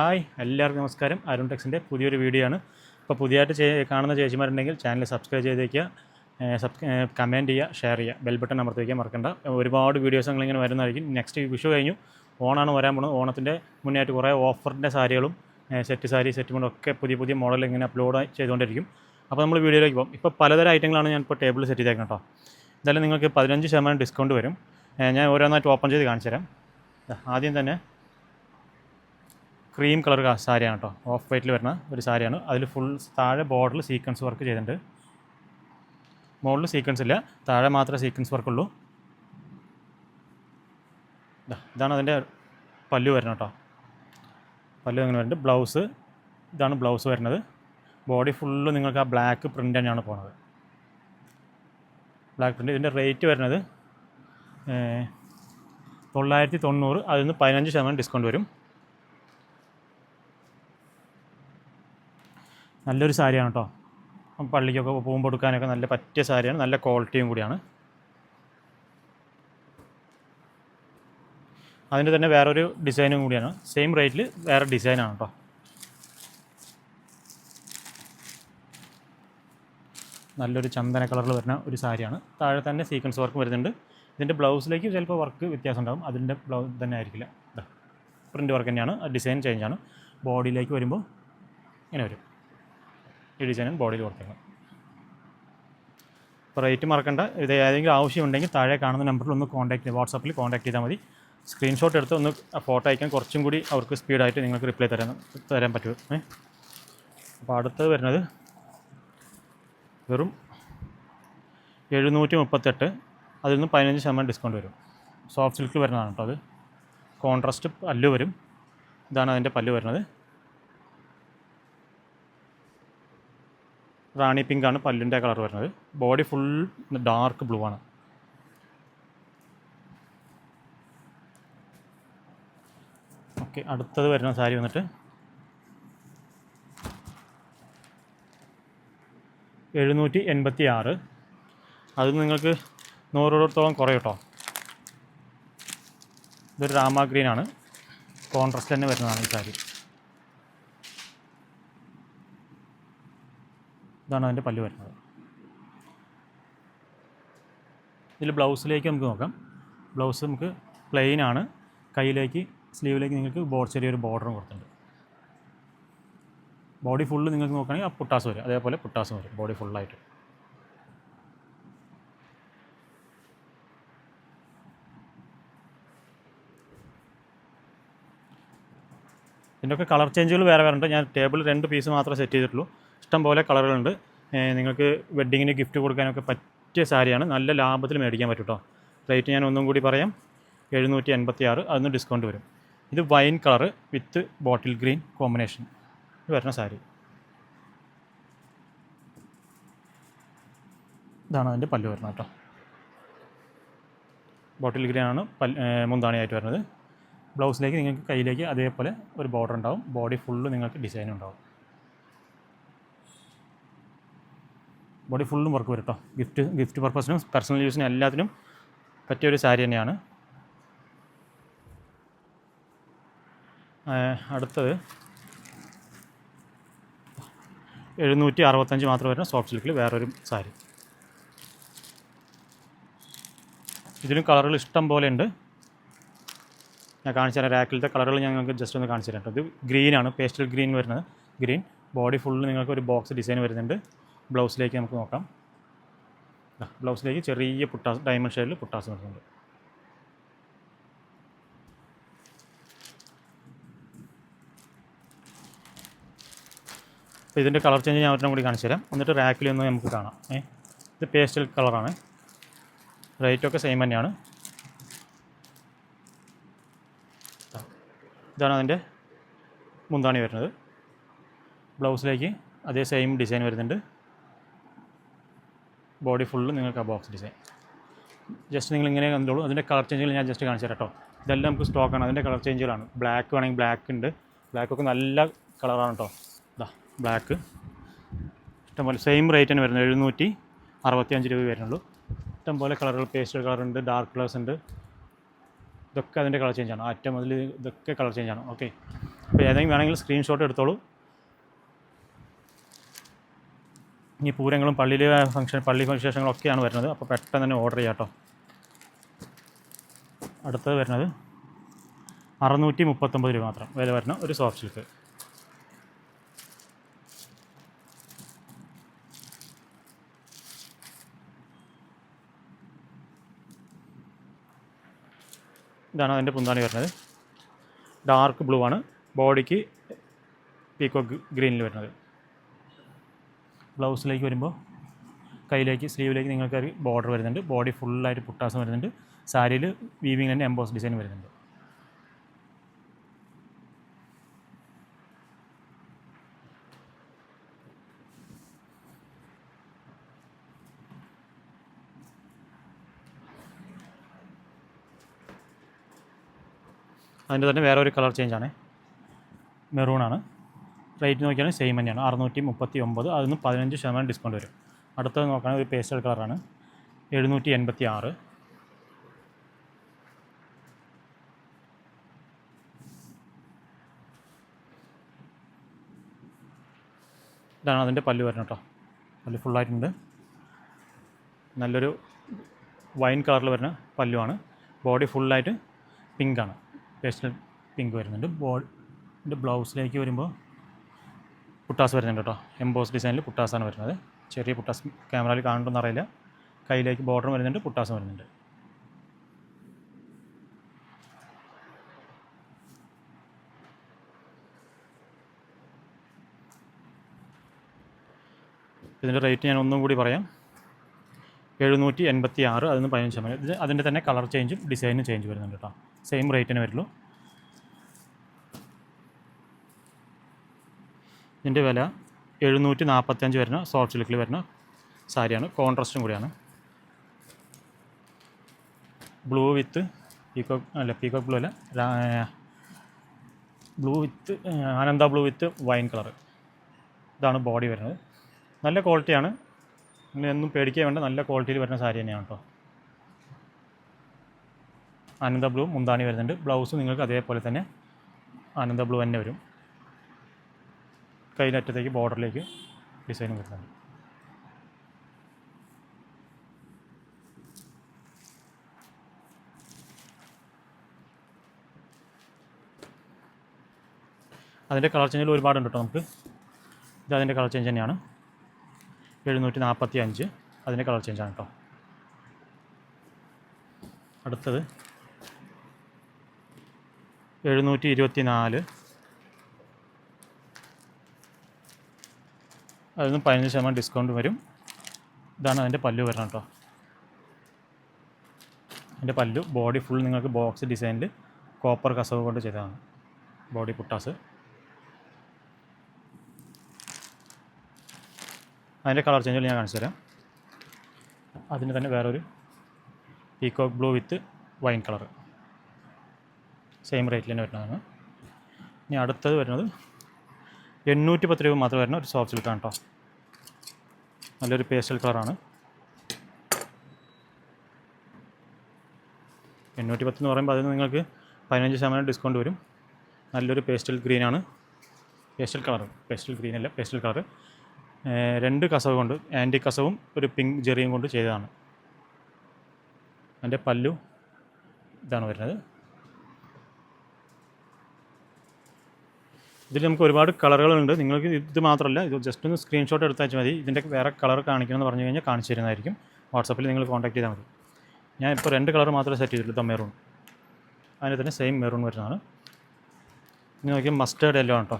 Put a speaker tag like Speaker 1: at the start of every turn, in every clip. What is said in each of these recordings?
Speaker 1: Hi എല്ലാവർക്കും നമസ്കാരം. അരുൺ ടെക്സിന്റെ പുതിയൊരു വീഡിയോ ആണ്. ഇപ്പോൾ പുതിയതായിട്ട് ചെയ് കാണുന്ന ചേച്ചിമാരുണ്ടെങ്കിൽ ചാനൽ സബ്സ്ക്രൈബ് ചെയ്തേക്കുക. സബ് കമന്റ് ചെയ്യുക ഷെയർ ചെയ്യുക. ബെൽ ബട്ടൺ അമർത്തി വയ്ക്കാൻ മറക്കണ്ട. ഒരുപാട് വീഡിയോസ് നിങ്ങളിങ്ങനെ വരുന്നതായിരിക്കും. നെക്സ്റ്റ് വിഷു കഴിഞ്ഞു. ഓണാണ് വരാൻ പോകുന്നത്. ഓണത്തിന്റെ മുന്നേയായിട്ട് കുറേ ഓഫറിന്റെ സാരികളും സെറ്റ് സാരി സെറ്റ് മുണ്ടും ഒക്കെ പുതിയ പുതിയ മോഡൽ ഇങ്ങനെ അപ്ലോഡ് ചെയ്തുകൊണ്ടിരിക്കും. അപ്പോൾ നമ്മൾ വീഡിയോയിലേക്ക് പോകും. ഇപ്പോൾ പലതരം ഐറ്റങ്ങളാണ് ഞാൻ ഇപ്പോൾ ടേബിൾ സെറ്റ് ചെയ്തേക്കുന്നത് കേട്ടോ. എന്തായാലും നിങ്ങൾക്ക് പതിനഞ്ച് ശതമാനം ഡിസ്കൗണ്ട് വരും. ഞാൻ ഓരോന്നായിട്ട് ഓപ്പൺ ചെയ്ത് കാണിച്ചു തരാം ആദ്യം തന്നെ ക്രീം കളർ സാരിയാണ് കേട്ടോ. ഓഫ് വൈറ്റിൽ വരുന്ന ഒരു സാരിയാണ്. അതിൽ ഫുൾ താഴെ ബോർഡറിൽ സീക്വൻസ് വർക്ക് ചെയ്തിട്ടുണ്ട്. മുകളിൽ സീക്വൻസ് ഇല്ല. താഴെ മാത്രമേ സീക്വൻസ് വർക്ക് ഉള്ളൂ. ദാ, ഇതാണ് അതിന്റെ പല്ലു വരുന്നത് കേട്ടോ. പല്ലു ഇങ്ങനെ വരുന്നുണ്ട്? ബ്ലൗസ് ഇതാണ് ബ്ലൗസ് വരുന്നത്. ബോഡി ഫുള്ള് നിങ്ങൾക്ക് ആ ബ്ലാക്ക് പ്രിന്റ് തന്നെയാണ് പോണത്. ബ്ലാക്ക് പ്രിന്റ് ഇതിന്റെ റേറ്റ് വരുന്നത് തൊള്ളായിരത്തി തൊണ്ണൂറ്. അതിൽ നിന്ന് പതിനഞ്ച് ശതമാനം ഡിസ്കൗണ്ട് വരും. നല്ലൊരു സാരിയാണ് കേട്ടോ. പള്ളിക്കൊക്കെ പോകുമ്പോൾ കൊടുക്കാനൊക്കെ നല്ല പറ്റിയ സാരിയാണ്. നല്ല ക്വാളിറ്റിയും കൂടിയാണ്. അതിന്റെ തന്നെ വേറൊരു ഡിസൈനും കൂടിയാണ്. സെയിം റേറ്റിൽ വേറെ ഡിസൈനാണ് കേട്ടോ. നല്ലൊരു ചന്ദന കളറിൽ വരുന്ന ഒരു സാരിയാണ്. താഴെ തന്നെ സീക്വൻസ് വർക്ക് വരുന്നുണ്ട്. ഇതിന്റെ ബ്ലൗസിലേക്ക് ചിലപ്പോൾ വർക്ക് വ്യത്യാസം ഉണ്ടാകും അതിന്റെ ബ്ലൗസ് തന്നെ ആയിരിക്കില്ല. പ്രിന്റ് വർക്ക് തന്നെയാണ്. ഡിസൈൻ ചേഞ്ചാണ് ബോഡിയിലേക്ക് വരുമ്പോൾ ഇങ്ങനെ വരും. ഈ ഡിസൈനും ബോഡിയിൽ കൊടുത്തേക്കാം. അപ്പോൾ റേറ്റ് മറക്കണ്ട. ഇത് ഏതെങ്കിലും ആവശ്യമുണ്ടെങ്കിൽ താഴെ കാണുന്ന നമ്പറിൽ ഒന്ന് കോൺടാക്ട് ചെയ്യുക വാട്സാപ്പിൽ കോൺടാക്ട് ചെയ്താൽ മതി. സ്ക്രീൻഷോട്ട് എടുത്ത് ഒന്ന് ഫോട്ടോ അയക്കാൻ കുറച്ചും കൂടി അവർക്ക് സ്പീഡായിട്ട് നിങ്ങൾക്ക് റിപ്ലൈ തരാൻ തരാൻ പറ്റും. അപ്പോൾ അടുത്തത് വരുന്നത് വെറും എഴുന്നൂറ്റി മുപ്പത്തെട്ട് അതിൽ നിന്ന് പതിനഞ്ച് ശതമാനം ഡിസ്കൗണ്ട് വരും. സോഫ്റ്റ് സിൽക്കിൽ വരുന്നതാണ് കേട്ടോ അത്. കോൺട്രാസ്റ്റ് പല്ല് വരും. ഇതാണ് അതിന്റെ പല്ല് വരുന്നത്. റാണി പിങ്ക് ആണ് പല്ലിന്റെ കളർ വരുന്നത്. ബോഡി ഫുൾ ഡാർക്ക് ബ്ലൂ ആണ്. ഓക്കെ അടുത്തത് വരുന്ന സാരി വന്നിട്ട് എഴുന്നൂറ്റി എൺപത്തി ആറ് അത് നിങ്ങൾക്ക് നൂറോടത്തോളം കുറയും കേട്ടോ. ഇതൊരു രാമ ഗ്രീനാണ് കോൺട്രാസ്റ്റ് തന്നെ വരുന്നതാണ് ഈ സാരി. ഇതാണ് അതിന്റെ പല്ല് വരുന്നത്. ഇതിൽ ബ്ലൗസിലേക്ക് നമുക്ക് നോക്കാം. ബ്ലൗസ് നമുക്ക് പ്ലെയിൻ ആണ്. കയ്യിലേക്ക് സ്ലീവിലേക്ക് നിങ്ങൾക്ക് ബോർഡ് ചെറിയൊരു ബോർഡറും കൊടുത്തിട്ടുണ്ട്. ബോഡി ഫുള്ള് നിങ്ങൾക്ക് നോക്കുകയാണെങ്കിൽ ആ പുട്ടാസ് വരും. അതേപോലെ പുട്ടാസ് വരും. ബോഡി ഫുള്ളായിട്ട് ഇതിന്റെയൊക്കെ കളർ ചേഞ്ചുകൾ വേറെ വേറെ ഉണ്ട്. ഞാൻ ടേബിൾ രണ്ട് പീസ് മാത്രമേ സെറ്റ് ചെയ്തിട്ടുള്ളൂ. ഇഷ്ടം പോലെ കളറുകളുണ്ട് നിങ്ങൾക്ക് വെഡ്ഡിങ്ങിന് ഗിഫ്റ്റ് കൊടുക്കാനൊക്കെ പറ്റിയ സാരിയാണ്. നല്ല ലാഭത്തിൽ മേടിക്കാൻ പറ്റും കേട്ടോ റേറ്റ് ഞാൻ ഒന്നും കൂടി പറയാം. എഴുന്നൂറ്റി എൺപത്തി ആറ് അതിന് ഡിസ്കൗണ്ട് വരും. ഇത് wine colour with bottle green combination ഇത് വരുന്ന സാരി. ഇതാണ് അതിന്റെ പല്ല് വരുന്നത് കേട്ടോ ബോട്ടിൽ ഗ്രീൻ ആണ് പല്ല് മുന്താണിയായിട്ട് വരുന്നത്. ബ്ലൗസിലേക്ക് നിങ്ങൾക്ക് കയ്യിലേക്ക് അതേപോലെ ഒരു ബോർഡർ ഉണ്ടാവും. ബോഡി ഫുള്ള് നിങ്ങൾക്ക് ഡിസൈൻ ഉണ്ടാവും. ബോഡി ഫുള്ളും വർക്ക് വരും കേട്ടോ ഗിഫ്റ്റ് ഗിഫ്റ്റ് പർപ്പസിനും പേഴ്സണൽ യൂസിനും എല്ലാത്തിനും പറ്റിയ ഒരു സാരി തന്നെയാണ്. അടുത്തത് എഴുന്നൂറ്റി അറുപത്തഞ്ച് മാത്രം വരുന്ന സോഫ്റ്റ് സിൽക്കിൽ വേറൊരു സാരി. ഇതിലും കളറുകൾ ഇഷ്ടം പോലെ ഉണ്ട്. ഞാൻ കാണിച്ചു തരാം റാക്കിലത്തെ കളറുകൾ നിങ്ങൾക്ക് ജസ്റ്റ് ഒന്ന് കാണിച്ചു തരാം ഇത് ഗ്രീനാണ് പേസ്റ്റൽ ഗ്രീൻ വരുന്നത്. ഗ്രീൻ ബോഡി ഫുള്ള് നിങ്ങൾക്ക് ഒരു ബോക്സ് ഡിസൈൻ വരുന്നുണ്ട്. ബ്ലൗസിലേക്ക് നമുക്ക് നോക്കാം. ബ്ലൗസിലേക്ക് ചെറിയ പുട്ടാസ് ഡയമണ്ട് ഷെയ്ഡിൽ പുട്ടാസ് വരുന്നുണ്ട് അപ്പോൾ ഇതിന്റെ കളർ ചേഞ്ച് ഞാൻ ഒരെണ്ണം കൂടി കാണിച്ചു തരാം. എന്നിട്ട് റാക്കിൽ ഒന്ന് നമുക്ക് കാണാം. ഏ ഇത് പേസ്റ്റൽ കളറാണ്. റേറ്റൊക്കെ സെയിം തന്നെയാണ്. ഇതാണ് അതിന്റെ മുന്താണി വരുന്നത്. ബ്ലൗസിലേക്ക് അതേ സെയിം ഡിസൈൻ വരുന്നുണ്ട്. ബോഡി ഫുള്ള് നിങ്ങൾക്ക് ആ ബോക്സ് ഡിസൈൻ. ജസ്റ്റ് നിങ്ങൾ ഇങ്ങനെ കണ്ടോളൂ. അതിന്റെ കളർ ചേഞ്ചുകൾ ഞാൻ ജസ്റ്റ് കാണിച്ചു കേട്ടോ. ഇതെല്ലാം നമുക്ക് സ്റ്റോക്കാണ് അതിന്റെ കളർ ചേഞ്ചുകളാണ്. ബ്ലാക്ക് വേണമെങ്കിൽ ബ്ലാക്ക് ഉണ്ട്. ബ്ലാക്കൊക്കെ നല്ല കളറാണ് കേട്ടോ. ഇതാ ബ്ലാക്ക് ഇഷ്ടംപോലെ സെയിം റേറ്റ് തന്നെ വരുന്നത്. എഴുന്നൂറ്റി അറുപത്തി അഞ്ച് രൂപ വരുന്നുള്ളൂ. ഇഷ്ടംപോലെ കളറുകൾ പേസ്റ്റൽ കളറുണ്ട് ഡാർക്ക് കളേഴ്സ് ഉണ്ട്. ഇതൊക്കെ അതിന്റെ കളർ ചേഞ്ചാണ് ആറ്റം മുതൽ ഇതൊക്കെ കളർ ചേഞ്ചാണ് ഓക്കെ അപ്പോൾ ഏതെങ്കിലും വേണമെങ്കിൽ സ്ക്രീൻഷോട്ട് എടുത്തോളൂ. ഈ പൂരങ്ങളും പള്ളിയിലെ ഫംഗ്ഷൻ പള്ളി വിശേഷങ്ങളൊക്കെയാണ് വരുന്നത്. അപ്പോൾ പെട്ടെന്ന് തന്നെ ഓർഡർ ചെയ്യാം കേട്ടോ അടുത്തത് വരുന്നത് അറുന്നൂറ്റി മുപ്പത്തൊമ്പത് രൂപ മാത്രം. വില വരുന്ന ഒരു സോഫ്റ്റ് സിൽക്ക് ഇതാണ് അതിന്റെ പുന്താണി വരുന്നത്. ഡാർക്ക് ബ്ലൂ ആണ്. ബോഡിക്ക് പീക്കോ ഗ്രീനിൽ വരുന്നത്. ബ്ലൗസിലേക്ക് വരുമ്പോൾ കയ്യിലേക്ക് സ്ലീവിലേക്ക് നിങ്ങൾക്ക് ഒരു ബോർഡർ വരുന്നുണ്ട്. ബോഡി ഫുള്ളായിട്ട് പുട്ടാസം വരുന്നുണ്ട്. സാരിയിൽ വീവിങ് തന്നെ എംബോസ് ഡിസൈൻ വരുന്നുണ്ട്. അതിന്റെ തന്നെ വേറെ ഒരു കളർ ചേഞ്ച് ആണ്. റേറ്റ് നോക്കിയാലും സെയിം തന്നെയാണ്. അറുന്നൂറ്റി മുപ്പത്തി ഒമ്പത് അതിൽ നിന്ന് പതിനഞ്ച് ശതമാനം ഡിസ്കൗണ്ട് വരും. അടുത്തത് നോക്കുകയാണെങ്കിൽ ഒരു പേസ്റ്റൽ കളറാണ് എഴുന്നൂറ്റി എൺപത്തി ആറ് ഇതാണ് അതിന്റെ പല്ല് വരുന്നത് കേട്ടോ. പല്ല് ഫുള്ളായിട്ടുണ്ട് നല്ലൊരു വൈൻ കളറിൽ വരുന്ന പല്ലുമാണ് ബോഡി ഫുള്ളായിട്ട് പിങ്കാണ് പേസ്റ്റൽ പിങ്ക് വരുന്നുണ്ട്. ബോഡിന്റെ ബ്ലൗസിലേക്ക് വരുമ്പോൾ പുട്ടാസ് വരുന്നുണ്ട് കേട്ടോ. എംബോസ് ഡിസൈനിൽ പുട്ടാസാണ് വരുന്നത്. ചെറിയ പുട്ടാസ് ക്യാമറയിൽ കാണുന്നുണ്ടെന്ന് അറിയില്ല. കയ്യിലേക്ക് ബോർഡർ വരുന്നുണ്ട് പുട്ടാസും വരുന്നുണ്ട്. ഇതിന്റെ റേറ്റ് ഞാൻ ഒന്നും കൂടി പറയാം. എഴുന്നൂറ്റി എൺപത്തി ആറ് അതിന് പതിനഞ്ച് ശതമാനം. ഇത് അതിന്റെ തന്നെ കളർ ചേഞ്ചും ഡിസൈനും ചേഞ്ച് വരുന്നുണ്ട് കേട്ടോ. സെയിം റേറ്റിന് വരുള്ളൂ. ഇതിന്റെ വില എഴുന്നൂറ്റി നാൽപ്പത്തഞ്ച് വരുന്ന സോഫ്റ്റ് സിൽക്കിൽ വരുന്ന സാരിയാണ്. കോൺട്രസ്റ്റും കൂടിയാണ്. ബ്ലൂ വിത്ത് പീക്കോ അല്ല പീക്കോ ബ്ലൂ അല്ല ബ്ലൂ വിത്ത് ആനന്ദ ബ്ലൂ വിത്ത് വൈൻ കളർ ഇതാണ് ബോഡി വരുന്നത്. നല്ല ക്വാളിറ്റിയാണ് നിങ്ങൾ എന്നും പേടിക്കാൻ വേണ്ട. നല്ല ക്വാളിറ്റിയിൽ വരുന്ന സാരി തന്നെയാണ് കേട്ടോ ആനന്ദ ബ്ലൂ മുന്താണി വരുന്നുണ്ട്. ബ്ലൗസ് നിങ്ങൾക്ക് അതേപോലെ തന്നെ ആനന്ദ ബ്ലൂ തന്നെ വരും. കയ്യിലറ്റത്തേക്ക് ബോർഡറിലേക്ക് ഡിസൈൻ വരുന്നുണ്ട്. അതിന്റെ കളർ ചേഞ്ചിൽ ഒരുപാടുണ്ട് കേട്ടോ നമുക്ക്. ഇത് അതിന്റെ കളർ ചേഞ്ച് തന്നെയാണ്. എഴുന്നൂറ്റി നാൽപ്പത്തി അഞ്ച് അതിന്റെ കളർ ചേഞ്ചാണ് കേട്ടോ. അടുത്തത് എഴുന്നൂറ്റി ഇരുപത്തി നാല് അതിൽ നിന്ന് പതിനഞ്ച് ശതമാനം ഡിസ്കൗണ്ട് വരും. ഇതാണ് അതിന്റെ പല്ലു വരണം കേട്ടോ അതിന്റെ പല്ലു ബോഡി ഫുൾ നിങ്ങൾക്ക് ബോക്സ് ഡിസൈനിൽ കോപ്പർ കസവ് കൊണ്ട് ചെയ്തതാണ്. ബോഡി പുട്ടാസ്. അതിന്റെ കളർ ചേഞ്ചുകൾ ഞാൻ കാണിച്ചു തരാം. അതിന് തന്നെ വേറൊരു peacock blue with wine colour same റേറ്റിൽ തന്നെ വരുന്നതാണ്. ഇനി അടുത്തത് വരുന്നത് എണ്ണൂറ്റി പത്ത് രൂപ മാത്രം വരുന്ന ഒരു സോഫ്റ്റ് സിൽക്കാണ് കേട്ടോ നല്ലൊരു പേസ്റ്റൽ കളറാണ് എണ്ണൂറ്റി പത്ത് എന്ന് പറയുമ്പോൾ അതിന് നിങ്ങൾക്ക് പതിനഞ്ച് ശതമാനം ഡിസ്കൗണ്ട് വരും. നല്ലൊരു പേസ്റ്റൽ ഗ്രീനാണ് പേസ്റ്റൽ കളർ പേസ്റ്റൽ ഗ്രീൻ അല്ല പേസ്റ്റൽ കളർ രണ്ട് കസവ് കൊണ്ട് ആന്റി കസവും ഒരു പിങ്ക് ജെറിയും കൊണ്ട് ചെയ്തതാണ്. അതിന്റെ പല്ലു ഇതാണ് വരുന്നത്. ഇതിൽ നമുക്ക് ഒരുപാട് കളറുകളുണ്ട്. നിങ്ങൾക്ക് ഇത് മാത്രമല്ല ഇത് ജസ്റ്റ് ഒന്ന് സ്ക്രീൻഷോട്ട് എടുത്താൽ മതി. ഇതിന്റെ വേറെ കളർ കാണിക്കണമെന്ന് പറഞ്ഞു കഴിഞ്ഞാൽ കാണിച്ചു തരുന്നതായിരിക്കും. വാട്സപ്പിൽ നിങ്ങൾ കോൺടാക്ട് ചെയ്താൽ മതി. ഞാൻ ഇപ്പോൾ രണ്ട് കളർ മാത്രമേ സെറ്റ് ചെയ്തിട്ടുള്ളൂ. മെറൂൺ അതിന് തന്നെ സെയിം മെറൂൺ വരുന്നതാണ്. ഇനി നോക്കിയാൽ മസ്റ്റേർഡ് എല്ലോ ആണ് കേട്ടോ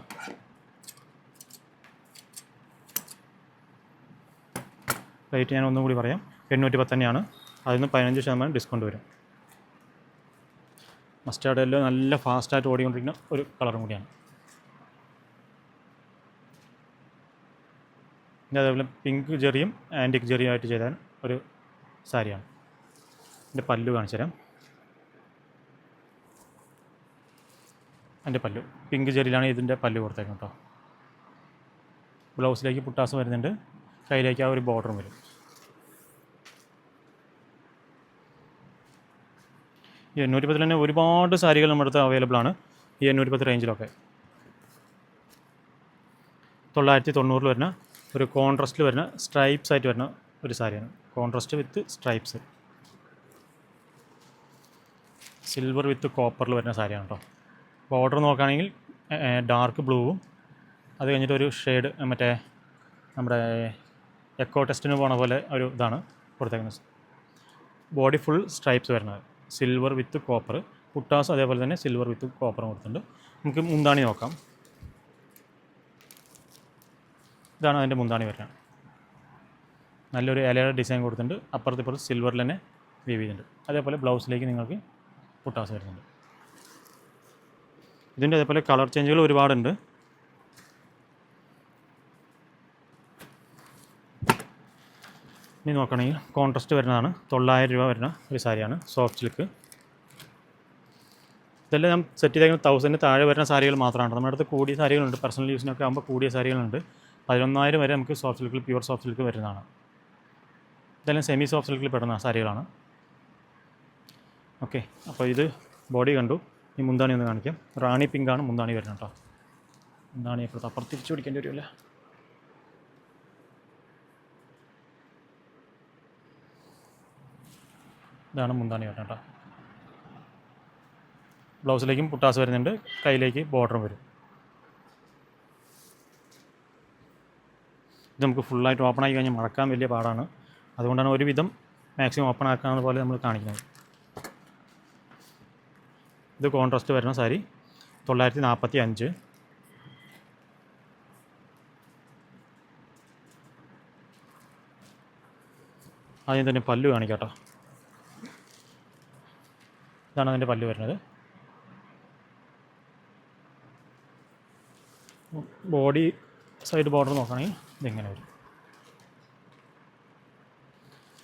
Speaker 1: റേറ്റ് ഞാൻ ഒന്നും കൂടി പറയാം. എണ്ണൂറ്റി പത്തന്നെയാണ് അതിൽ നിന്ന് പതിനഞ്ച് ശതമാനം ഡിസ്കൗണ്ട് വരും. മസ്റ്റാർഡ് എല്ലോ നല്ല ഫാസ്റ്റായിട്ട് ഓടിക്കൊണ്ടിരിക്കുന്ന ഒരു കളറും കൂടിയാണ്. പിന്നെ അതേപോലെ പിങ്ക് ജെറിയും ആന്റിക് ജെറിയും ആയിട്ട് ചെയ്താൽ ഒരു സാരിയാണ്. എന്റെ പല്ല് കാണിച്ചു തരാം. എന്റെ പല്ലു. പിങ്ക് ജെറിയിലാണ് ഇതിന്റെ പല്ലു കൊടുത്തേക്കുന്നത് കേട്ടോ. ബ്ലൗസിലേക്ക് പുട്ടാസ് വരുന്നുണ്ട്. കയ്യിലേക്ക് ആ ഒരു ബോർഡറും വരും. ഈ എണ്ണൂറ്റി പത്തിൽ തന്നെ ഒരുപാട് സാരികൾ നമ്മുടെ അടുത്ത് അവൈലബിൾ ആണ്. ഈ എണ്ണൂറ്റി പത്ത് റേഞ്ചിലൊക്കെ തൊള്ളായിരത്തി തൊണ്ണൂറിൽ വരുന്ന ഒരു കോൺട്രസ്റ്റിൽ വരുന്ന സ്ട്രൈപ്സ് ആയിട്ട് വരുന്ന ഒരു സാരിയാണ്. Contrast with stripes silver with കോപ്പറിൽ വരുന്ന സാരിയാണ് കേട്ടോ ബോർഡർ നോക്കുകയാണെങ്കിൽ ഡാർക്ക് ബ്ലൂവും അത് കഴിഞ്ഞിട്ട് ഒരു ഷെയ്ഡ് മറ്റേ നമ്മുടെ എക്കോ ടെസ്റ്റിന് പോണ പോലെ ഒരു ഇതാണ് കൊടുത്തേക്കുന്നത്. ബോഡി ഫുൾ സ്ട്രൈപ്സ് വരുന്നത്. സിൽവർ വിത്ത് കോപ്പർ പുട്ടാസ് അതേപോലെ തന്നെ സിൽവർ വിത്ത് കോപ്പറും കൊടുത്തിട്ടുണ്ട്. നമുക്ക് മുന്താണി നോക്കാം. ഇതാണ് അതിന്റെ മുന്താണി വരുന്നത് നല്ലൊരു ഇലയുടെ ഡിസൈൻ കൊടുത്തിട്ടുണ്ട്. അപ്പുറത്ത് ഇപ്പുറത്ത് സിൽവറിൽ തന്നെ വീവ് ചെയ്തിട്ടുണ്ട്. അതേപോലെ ബ്ലൗസിലേക്ക് നിങ്ങൾക്ക് പുട്ടാസ് വരുന്നുണ്ട്. ഇതിന്റെ അതേപോലെ കളർ ചേഞ്ചുകൾ ഒരുപാടുണ്ട്. ഇനി നോക്കുകയാണെങ്കിൽ കോൺട്രസ്റ്റ് വരുന്നതാണ്. തൊള്ളായിരം രൂപ വരുന്ന ഒരു സാരിയാണ് സോഫ്റ്റ് സിൽക്ക് ഇതെല്ലാം ഞാൻ സെറ്റ് ചെയ്തേക്കുന്നത് തൗസൻഡ് താഴെ വരുന്ന സാരികൾ മാത്രമാണ്. നമ്മുടെ അടുത്ത് കൂടിയ സാരികളുണ്ട്. പേഴ്സണൽ യൂസിനൊക്കെ ആകുമ്പോൾ കൂടിയ സാരികളുണ്ട്. പതിനൊന്നായിരം വരെ നമുക്ക് സോഫ്റ്റ് സിൽക്കിൽ പ്യുവർ സോഫ്റ്റ് സിൽക്ക് വരുന്നതാണ്. ഇതെല്ലാം സെമി സോഫ്റ്റ് സിൽക്കിൽ പെടുന്ന സാരികളാണ്. ഓക്കെ അപ്പോൾ ഇത് ബോഡി കണ്ടു. ഈ മുന്താണി ഒന്ന് കാണിക്കാം. റാണി പിങ്കാണ് മുന്താണി വരുന്നത് കേട്ടോ. മുന്താണി അപ്പുറത്ത് അപ്പുറത്ത് തിരിച്ചു പിടിക്കേണ്ടി വരുമല്ലേ. ഇതാണ് മുന്താണി വരുന്നത് കേട്ടോ. ബ്ലൗസിലേക്കും പുട്ടാസ് വരുന്നുണ്ട്. കയ്യിലേക്ക് ബോർഡറും വരും. ഇത് നമുക്ക് ഫുള്ളായിട്ട് ഓപ്പൺ ആയി കഴിഞ്ഞാൽ മറക്കാൻ വലിയ പാടാണ്. അതുകൊണ്ടാണ് ഒരുവിധം മാക്സിമം ഓപ്പൺ ആക്കാവുന്ന പോലെ നമ്മൾ കാണിക്കുന്നത്. ഇത് കോൺട്രാസ്റ്റ് വരുന്ന സാരി. തൊള്ളായിരത്തി നാൽപ്പത്തി അഞ്ച് ആദ്യം തന്നെ പല്ലു കാണിക്കാം കേട്ടോ ഇതാണ് അതിന്റെ പല്ല് വരുന്നത്. ബോഡി സൈഡ് ബോർഡർ നോക്കുകയാണെങ്കിൽ ഇതിങ്ങനെ വരും.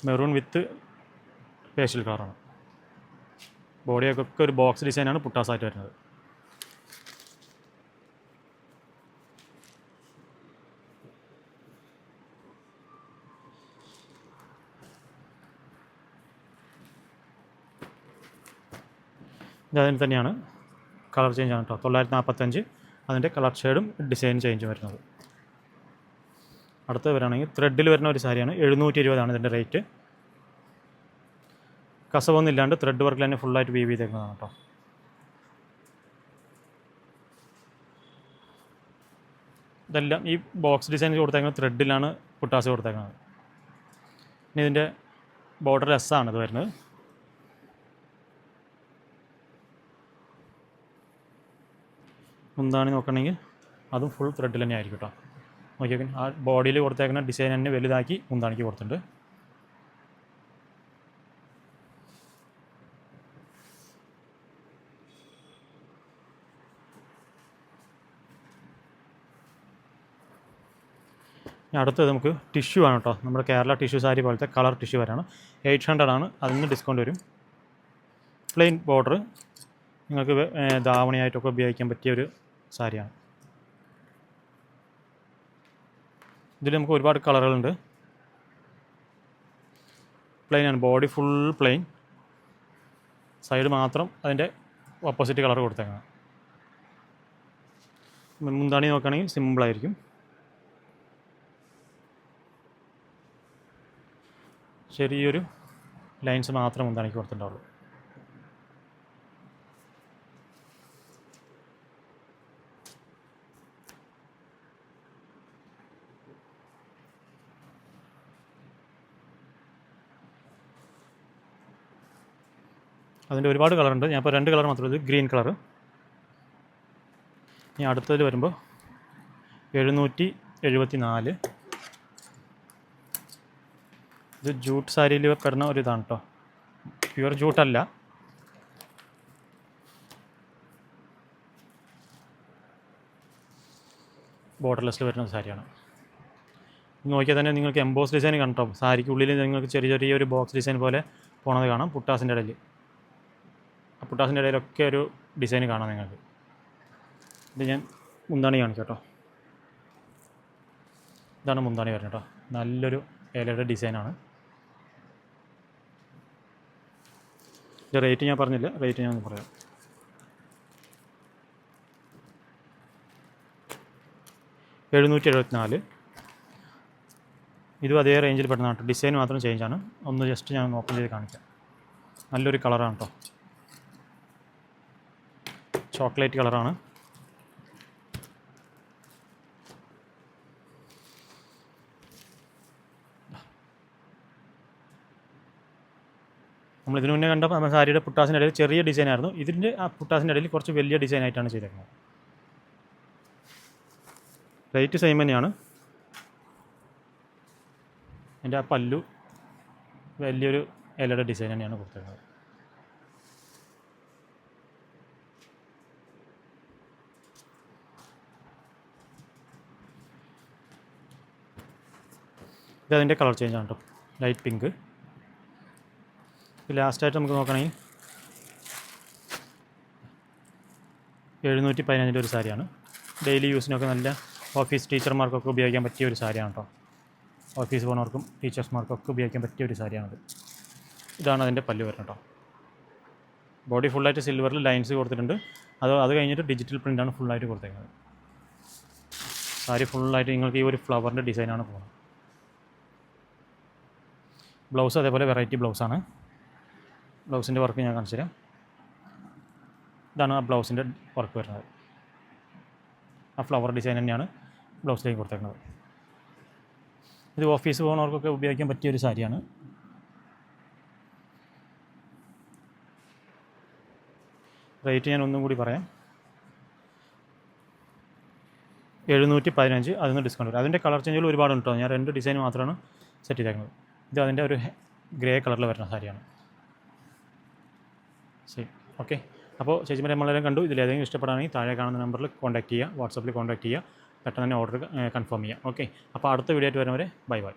Speaker 1: മെറൂൺ വിത്ത് പേഷ്യൽ കളറാണ് ബോഡിയൊക്കെ ഒരു ബോക്സ് ഡിസൈനാണ് പുട്ടാസായിട്ട് വരുന്നത്. ഇത് അതിന് തന്നെയാണ്. കളർ ചേഞ്ച് ആണ് കേട്ടോ തൊള്ളായിരത്തി നാൽപ്പത്തഞ്ച് അതിന്റെ കളർ ഷെയ്ഡും ഡിസൈൻ ചേഞ്ചും വരുന്നത്. അടുത്ത് വരാണെങ്കിൽ ത്രെഡിൽ വരുന്ന ഒരു സാരിയാണ്. എഴുന്നൂറ്റി ഇരുപതാണ് ഇതിന്റെ റേറ്റ് കസവൊന്നും ഇല്ലാണ്ട് ത്രെഡ് വർക്കിൽ തന്നെ ഫുള്ളായിട്ട് വീവ് ചെയ്തേക്കുന്നതാണ് കേട്ടോ. ഇതെല്ലാം ഈ ബോക്സ് ഡിസൈൻ കൊടുത്തേക്കുന്നത് ത്രെഡിലാണ് പുട്ടാസ് കൊടുത്തേക്കുന്നത്. ഇനി ഇതിന്റെ ബോർഡർ രസമാണ് ഇത് വരുന്നത്. മുന്താണി നോക്കണമെങ്കിൽ അതും ഫുൾ ത്രെഡിൽ തന്നെ ആയിരിക്കും കേട്ടോ. നോക്കിയൊക്കെ ആ ബോഡിയിൽ കൊടുത്തേക്കുന്ന ഡിസൈൻ തന്നെ വലുതാക്കി മുന്താണിക്ക് കൊടുത്തിട്ടുണ്ട്. അടുത്തത് നമുക്ക് ടിഷ്യൂ ആണ് കേട്ടോ. നമ്മുടെ കേരള ടിഷ്യൂ സാരി പോലത്തെ കളർ ടിഷ്യൂ വരാണ് എയ്റ്റ് ഹൺഡ്രഡ് ആണ്. അതിന് ഡിസ്കൗണ്ട് വരും. പ്ലെയിൻ ബോർഡർ നിങ്ങൾക്ക് ധാവണിയായിട്ടൊക്കെ ഉപയോഗിക്കാൻ പറ്റിയ ഒരു സാരിയാണ്. ഇതിൽ നമുക്ക് ഒരുപാട് കളറുകളുണ്ട്. പ്ലെയിൻ ആണ്. ബോഡി ഫുൾ പ്ലെയിൻ സൈഡ് മാത്രം അതിന്റെ ഓപ്പോസിറ്റ് കളർ കൊടുത്തേക്കാം. മുന്താണി നോക്കുകയാണെങ്കിൽ സിമ്പിളായിരിക്കും ചെറിയൊരു ലൈൻസ് മാത്രം മുന്താണിക്ക് കൊടുത്തിട്ടുണ്ടാവുള്ളൂ. അതിന്റെ ഒരുപാട് കളറുണ്ട്. ഞാൻ ഇപ്പോൾ രണ്ട് കളർ മാത്രമേ ഉള്ളൂ. ഗ്രീൻ കളർ ഇനി അടുത്തതിൽ വരുമ്പോൾ എഴുന്നൂറ്റി എഴുപത്തി നാല് ഇത് ജൂട്ട് സാരിയിൽ പെടുന്ന ഒരു ഇതാണ് കേട്ടോ പ്യുവർ ജൂട്ടല്ല ബോർഡർലെസ്സിൽ വരുന്ന സാരിയാണ്. നോക്കിയാൽ തന്നെ നിങ്ങൾക്ക് എംബോസ് ഡിസൈൻ കണ്ടോ സാരിക്കുള്ളിൽ നിങ്ങൾക്ക് ചെറിയ ചെറിയ ഒരു ബോക്സ് ഡിസൈൻ പോലെ പോണത് കാണാം. പുട്ടാസിന്റെ ഇടയിൽ. പുട്ടാസിന്റെ ഇടയിലൊക്കെ ഒരു ഡിസൈൻ കാണാം നിങ്ങൾക്ക്. ഇത് ഞാൻ മുന്താണി കാണിക്കാം കേട്ടോ. ഇതാണ് മുന്താണി വരുന്നത് കേട്ടോ. നല്ലൊരു ഏലയുടെ ഡിസൈനാണ്. ഇത് റേറ്റ് ഞാൻ പറഞ്ഞില്ല. റേറ്റ് ഞാൻ പറയാം. എഴുന്നൂറ്റി എഴുപത്തിനാല് ഇതും അതേ റേഞ്ചിൽ പെടുന്നതാണ് ഡിസൈൻ മാത്രം ചേഞ്ചാണ് ഒന്ന് ജസ്റ്റ് ഞാൻ ഓപ്പൺ ചെയ്ത് കാണിക്കാം. നല്ലൊരു കളറാണ് കേട്ടോ. ചോക്ലേറ്റ് കളറാണ്. നമ്മൾ ഇതിനു മുന്നേ കണ്ട സാരിയുടെ പുട്ടാസിന്റെ ഇടയിൽ ചെറിയ ഡിസൈൻ ആയിരുന്നു. ഇതിന്റെ ആ പുട്ടാസിന്റെ ഇടയിൽ കുറച്ച് വലിയ ഡിസൈൻ ആയിട്ടാണ് ചെയ്തേക്കുന്നത്. റേറ്റ് സെയിം തന്നെയാണ്. എന്റെ ആ പല്ലു വലിയൊരു ഇലയുടെ ഡിസൈൻ തന്നെയാണ് കൊടുത്തേക്കുന്നത് ഇത് അതിന്റെ കളർ ചേഞ്ച് ആണ് കേട്ടോ ലൈറ്റ് പിങ്ക് ലാസ്റ്റായിട്ട് നമുക്ക് നോക്കണമെങ്കിൽ എഴുന്നൂറ്റി പതിനഞ്ചിന്റെ ഒരു സാരിയാണ്. ഡെയിലി യൂസിനൊക്കെ നല്ല ഓഫീസ് ടീച്ചർമാർക്കൊക്കെ ഉപയോഗിക്കാൻ പറ്റിയ ഒരു സാരിയാണ് കേട്ടോ ഓഫീസ് പോകുന്നവർക്കും ടീച്ചേഴ്സ്മാർക്കൊക്കെ ഉപയോഗിക്കാൻ പറ്റിയ ഒരു സാരിയാണത്. ഇതാണ് അതിന്റെ പല്ല് വരുന്നത് കേട്ടോ ബോഡി ഫുള്ളായിട്ട് സിൽവറിൽ ലൈൻസ് കൊടുത്തിട്ടുണ്ട്. അത് അത് കഴിഞ്ഞിട്ട് ഡിജിറ്റൽ പ്രിന്റാണ് ഫുള്ളായിട്ട് കൊടുത്തേക്കുന്നത്. സാരി ഫുള്ളായിട്ട് നിങ്ങൾക്ക് ഈ ഒരു ഫ്ലവറിന്റെ ഡിസൈനാണ് പോകുന്നത് ബ്ലൗസ് അതേപോലെ വെറൈറ്റി ബ്ലൗസാണ്. ബ്ലൗസിന്റെ വർക്ക് ഞാൻ കാണിച്ചു തരാം. ഇതാണ് ആ ബ്ലൗസിന്റെ വർക്ക് വരുന്നത്. ആ ഫ്ലവർ ഡിസൈൻ തന്നെയാണ് ബ്ലൗസിലേക്ക് കൊടുത്തേക്കുന്നത്. ഇത് ഓഫീസ് പോകുന്നവർക്കൊക്കെ ഉപയോഗിക്കാൻ പറ്റിയ ഒരു സാരിയാണ്. റേറ്റ് ഞാൻ ഒന്നും കൂടി പറയാം. എഴുന്നൂറ്റി പതിനഞ്ച് അതിന് ഡിസ്കൗണ്ട് വരും. അതിന്റെ കളർ ചേഞ്ചുകൾ ഒരുപാട് ഉണ്ടോ ഞാൻ രണ്ട് ഡിസൈൻ മാത്രമാണ് സെറ്റ് ചെയ്തേക്കുന്നത്. ഇത് അതിന്റെ ഒരു ഗ്രേ കളറിൽ വരുന്ന സാരിയാണ്. ശരി ഓക്കെ. അപ്പോൾ ചേച്ചിമാരെ നമ്മളെല്ലാം കണ്ടു. ഇതിലേതെങ്കിലും ഇഷ്ടപ്പെടുകയാണെങ്കിൽ താഴെ കാണുന്ന നമ്പറിൽ കോൺടാക്ട് ചെയ്യുക വാട്സപ്പിൽ കോൺടാക്ട് ചെയ്യുക. പെട്ടെന്ന് തന്നെ ഓർഡർ കൺഫേം ചെയ്യുക. ഓക്കെ. അപ്പോൾ അടുത്ത വീഡിയോ ആയിട്ട് വരുന്നവരെ ബൈ ബൈ.